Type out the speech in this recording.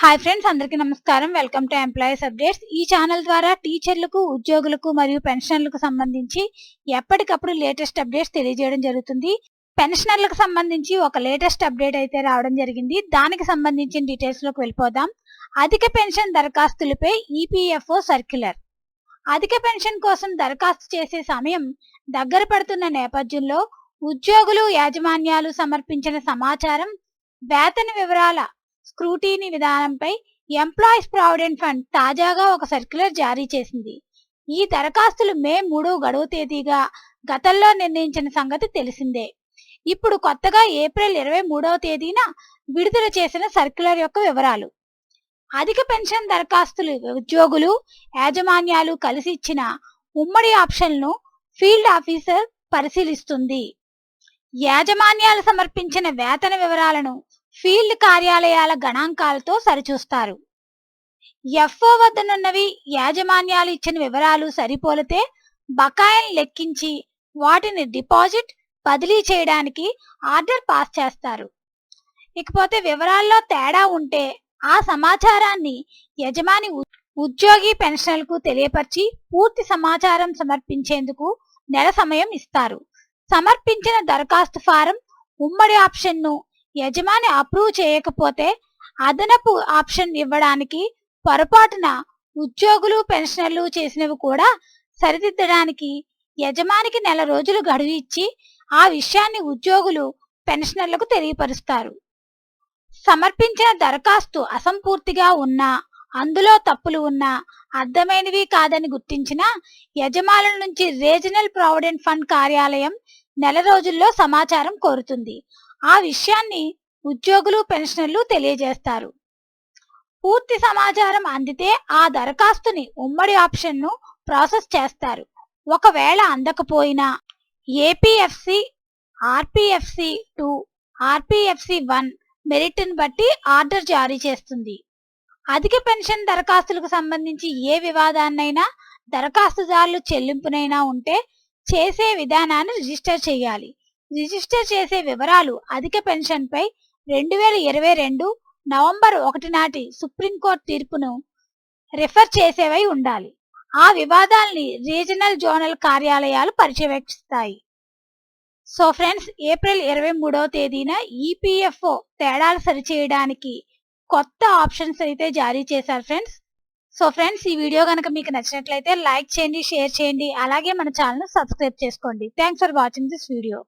Hi friends అందరికీ నమస్కారం. Welcome to employees updates ఈ ఛానల్ ద్వారా టీచర్లకు ఉద్యోగులకు మరియు పెన్షనర్లకు సంబంధించి ఎప్పటికప్పుడు లేటెస్ట్ అప్డేట్స్ తెలియజేయడం జరుగుతుంది. పెన్షనర్లకు సంబంధించి ఒక లేటెస్ట్ అప్డేట్ అయితే రావడం జరిగింది. దానికి సంబంధించిన డీటెయిల్స్లోకి వెళ్ళిపోదాం. అధిక pension దరఖాస్తులపై E P F O circular అధిక పెన్షన్ కోసం దరఖాస్తు చేసే సమయం దగ్గర పడుతున్న నేపథ్యంలో ఉద్యోగులు యాజమాన్యాలు సమర్పించిన సమాచారం వేతన వివరాల స్క్రూటీని విధానంపై ఎంప్లాయీస్ ప్రావిడెంట్ ఫండ్ తాజాగా ఒక సర్క్యులర్ జారీ చేసింది. ఈ దరఖాస్తులు మే మూడు గడువు తేదీగా గతంలో నిర్ణయించిన సంగతి తెలిసిందే. ఇప్పుడు కొత్తగా ఏప్రిల్ ఇరవై మూడవ తేదీన విడుదల చేసిన సర్క్యులర్ యొక్క వివరాలు. అధిక పెన్షన్ దరఖాస్తులు ఉద్యోగులు యాజమాన్యాలు కలిసి ఇచ్చిన ఉమ్మడి ఆప్షన్ను ఫీల్డ్ ఆఫీసర్ పరిశీలిస్తుంది. యాజమాన్యాలు సమర్పించిన వేతన వివరాలను ఫీల్డ్ కార్యాలయాల గణాంకాలతో సరిచూస్తారు. ఎఫ్ఓ వద్దనున్నవి యాజమాన్యాలు ఇచ్చిన వివరాలు సరిపోలితే బకాయిలు లెక్కించి వాటిని డిపాజిట్ బదిలీ చేయడానికి ఆర్డర్ పాస్ చేస్తారు. ఇకపోతే వివరాల్లో తేడా ఉంటే ఆ సమాచారాన్ని యజమాని ఉ- ఉద్యోగి పెన్షనర్లకు తెలియపరిచి పూర్తి సమాచారం సమర్పించేందుకు నెల సమయం ఇస్తారు. సమర్పించిన దరఖాస్తు ఫారం ఉమ్మడి ఆప్షన్ను యజమాని అప్రూవ్ చేయకపోతే అదనపు ఆప్షన్ ఇవ్వడానికి పొరపాటున ఉద్యోగులు పెన్షనర్లు చేసినవి కూడా సరిదిద్దడానికి యజమానికి నెల రోజులు గడువు ఇచ్చి ఆ విషయాన్ని ఉద్యోగులు పెన్షనర్లకు తెలియపరుస్తారు. సమర్పించిన దరఖాస్తు అసంపూర్తిగా ఉన్నా అందులో తప్పులు ఉన్నా అర్థమైనవి కాదని గుర్తించిన యజమానుల నుంచి రీజనల్ ప్రావిడెంట్ ఫండ్ కార్యాలయం నెల రోజుల్లో సమాచారం కోరుతుంది. ఆ విషయాన్ని ఉద్యోగులు పెన్షనర్లు తెలియజేస్తారు. పూర్తి సమాచారం అందితే ఆ దరఖాస్తుని ఉమ్మడి ఆప్షన్ను ప్రాసెస్ చేస్తారు. ఒకవేళ అందకపోయినా APFC RPFC two RPFC one మెరిట్ని బట్టి ఆర్డర్ జారీ చేస్తుంది. అధిక పెన్షన్ దరఖాస్తులకు సంబంధించి ఏ వివాదాన్నైనా దరఖాస్తుదారులు చెల్లింపునైనా ఉంటే చేసే విధానాన్ని రిజిస్టర్ చేయాలి. రిజిస్టర్ చేసే వివరాలు అధిక పెన్షన్పై రెండు వేల ఇరవై రెండు నవంబర్ ఒకటి నాటి సుప్రీంకోర్టు తీర్పును రిఫర్ చేసేవై ఉండాలి. ఆ వివాదాల్ని రీజనల్ జోనల్ కార్యాలయాలు పర్యవేక్షిస్తాయి. సో ఫ్రెండ్స్ ఏప్రిల్ ఇరవై మూడవ తేదీన ఈపీఎఫ్ఓ తేడాలు సరిచేయడానికి కొత్త ఆప్షన్స్ అయితే జారీ చేశారు ఫ్రెండ్స్. సో ఫ్రెండ్స్ ఈ వీడియో కనుక మీకు నచ్చినట్లయితే లైక్ చేయండి షేర్ చేయండి అలాగే మన ఛానల్ సబ్స్క్రైబ్ చేసుకోండి. Thanks for watching this video.